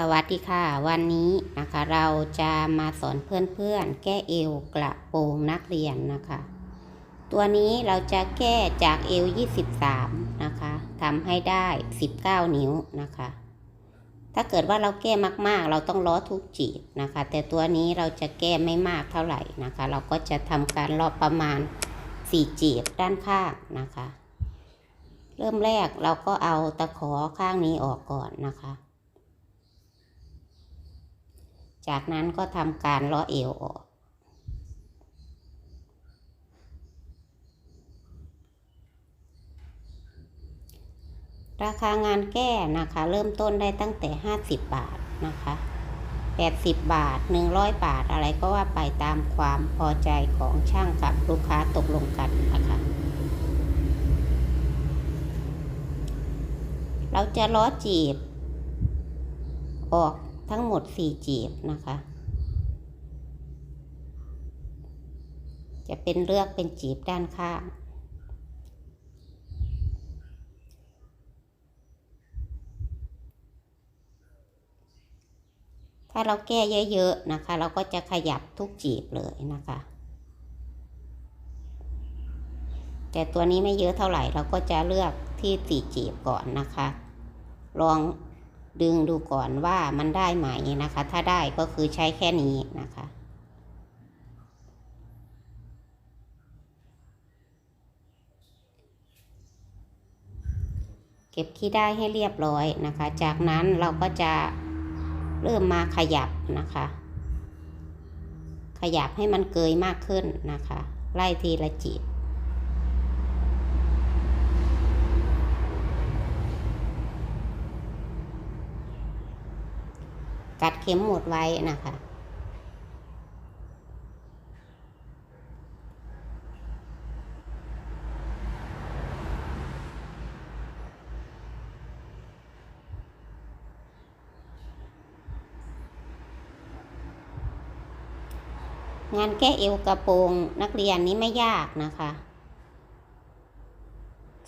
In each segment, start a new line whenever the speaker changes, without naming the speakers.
สวัสดีค่ะ วันนี้นะคะเราจะมาสอนเพื่อนๆ แก้เอวกระโปรงนักเรียนนะคะ ตัวนี้เราจะแก้จากเอว 23 นะคะทำให้ได้ 19 นิ้วนะคะ ถ้าเกิดว่าเราแก้มากๆ เราต้องล้อทุกจีบนะคะ แต่ตัวนี้เราจะแก้ไม่มากเท่าไหร่นะคะ เราก็จะทำการล้อประมาณ 4 จีบด้านข้างนะคะ เริ่มแรกเราก็เอาตะขอข้างนี้ออกก่อนนะคะ จากนั้นก็ทำการล้อเอวออกราคางานแก้นะคะเริ่มต้นได้ตั้งแต่ 50 บาทนะคะ 80 บาท 100 บาทอะไรก็ว่าไปตามความพอใจของช่างกับลูกค้าตกลงกันนะคะ เราจะล้อจีบ ออก ทั้งหมด 4 จีบนะคะ จะเป็นเลือกเป็นจีบด้านข้างถ้าเราแก้เยอะๆนะคะ เราก็จะขยับทุกจีบเลยนะคะ แต่ตัวนี้ไม่เยอะเท่าไหร่เราก็จะเลือกที่สี่จีบก่อนนะคะ ลอง ดึงดูก่อนว่ามันได้ไหมนะคะ ถ้าได้ก็คือใช้แค่นี้นะคะ เก็บขี้ได้ให้เรียบร้อยนะคะ จากนั้นเราก็จะเริ่มมาขยับนะคะ ขยับให้มันเกยมากขึ้นนะคะ ไล่ทีละจีบ กัดเข็มหมดไว้นะคะ งานแก้เอวกระโปรงนักเรียนนี้ไม่ยากนะคะ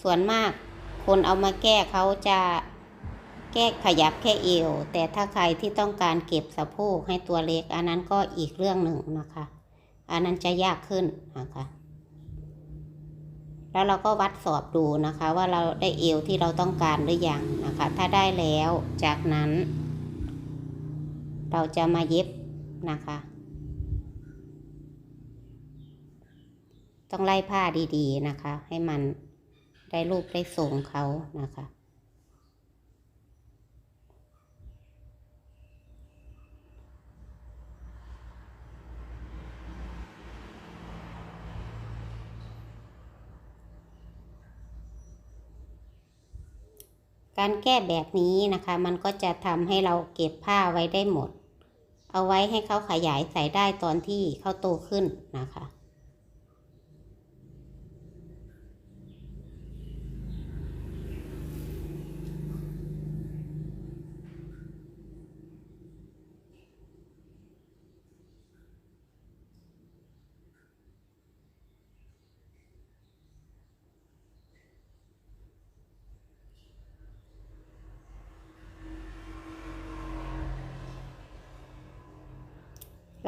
ส่วนมากคนเอามาแก้เขาจะ แก้ขยับแค่เอว แต่ถ้าใครที่ต้องการเก็บสะโพกให้ตัวเล็ก อันนั้นก็อีกเรื่องหนึ่งนะคะ อันนั้นจะยากขึ้นนะคะ แล้วเราก็วัดสอบดูนะคะ ว่าเราได้เอวที่เราต้องการหรือยังนะคะ ถ้าได้แล้วจากนั้น เราจะมาเย็บนะคะ ต้องไล่ผ้าดีๆนะคะ ให้มันได้รูปได้ทรงเขานะคะ การแก้แบบนี้นะคะ มันก็จะทำให้เราเก็บผ้าไว้ได้หมด เอาไว้ให้เขาขยายใส่ได้ตอนที่เขาโตขึ้นนะคะ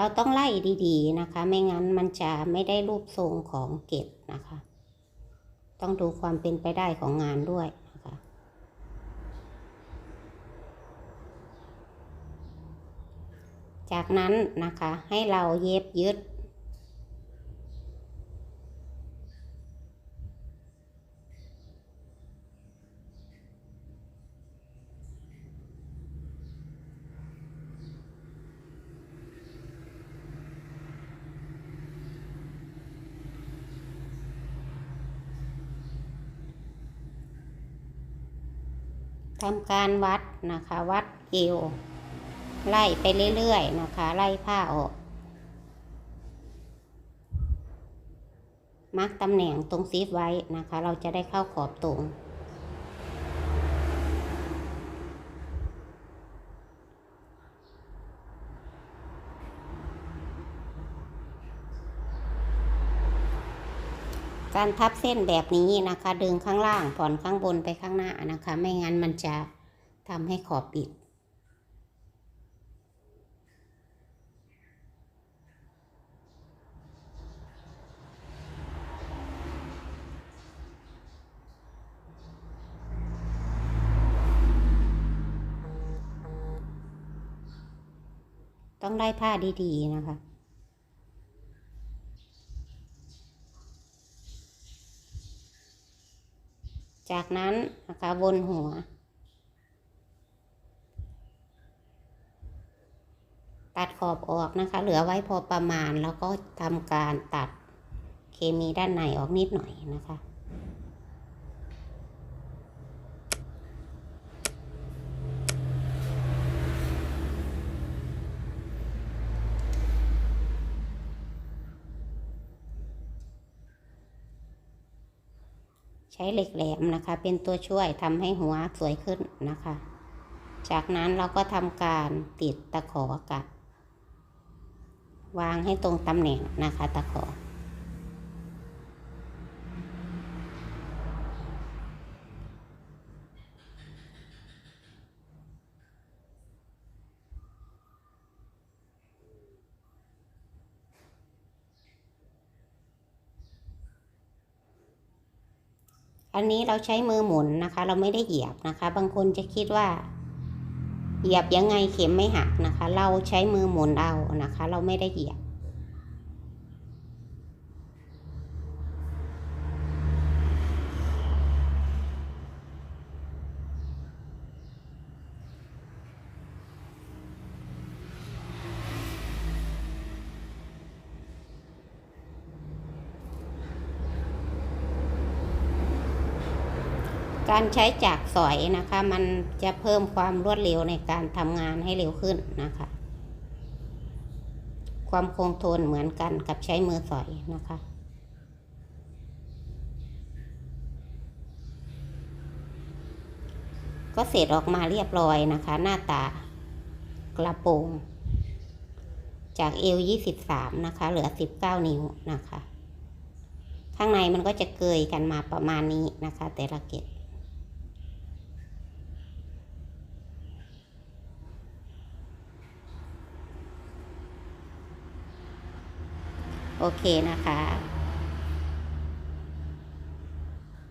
เราต้องไล่ดีๆนะคะ ไม่งั้นมันจะไม่ได้รูปทรงของเก็บนะคะ ต้องดูความเป็นไปได้ของงานด้วยนะคะจากนั้นนะคะให้เราเย็บยึด ทำการวัดนะคะ วัดเอวไล่ไปเรื่อยๆนะคะ ไล่ผ้าออกมาร์กตำแหน่งตรงซีฟไว้นะคะ เราจะได้เข้าขอบตรง การทับเส้นแบบนี้นะคะ ดึงข้างล่างผ่อนข้างบนไปข้างหน้านะคะ ไม่งั้นมันจะทำให้ขอบปิด ต้องได้ผ้าดีๆนะคะ จากนั้นนะคะบนหัว ตัดขอบออกนะคะ เหลือไว้พอประมาณแล้วก็ทำการตัดเคมีด้านในออกนิดหน่อยนะคะ ใช้เหล็กแหลมนะคะ เป็นตัวช่วยทำให้หัวสวยขึ้นนะคะ จากนั้นเราก็ทำการติดตะขอกับ วางให้ตรงตำแหน่งนะคะ ตะขอ อันนี้เราใช้มือหมุนนะคะ เราไม่ได้เหยียบนะคะ บางคนจะคิดว่า เหยียบยังไงเข็มไม่หักนะคะ เราใช้มือหมุนเอานะคะ เราไม่ได้เหยียบ การใช้จากสอยนะคะ มันจะเพิ่มความรวดเร็วในการทำงานให้เร็วขึ้นนะคะ ความคงทนเหมือนกันกับใช้มือสอยนะคะก็เสร็จออกมาเรียบร้อยนะคะ หน้าตากระโปรงจากเอว23นะคะ เหลือ19นิ้วนะคะ ข้างในมันก็จะเกยกันมาประมาณนี้นะคะ แต่ละเกต โอเคนะคะ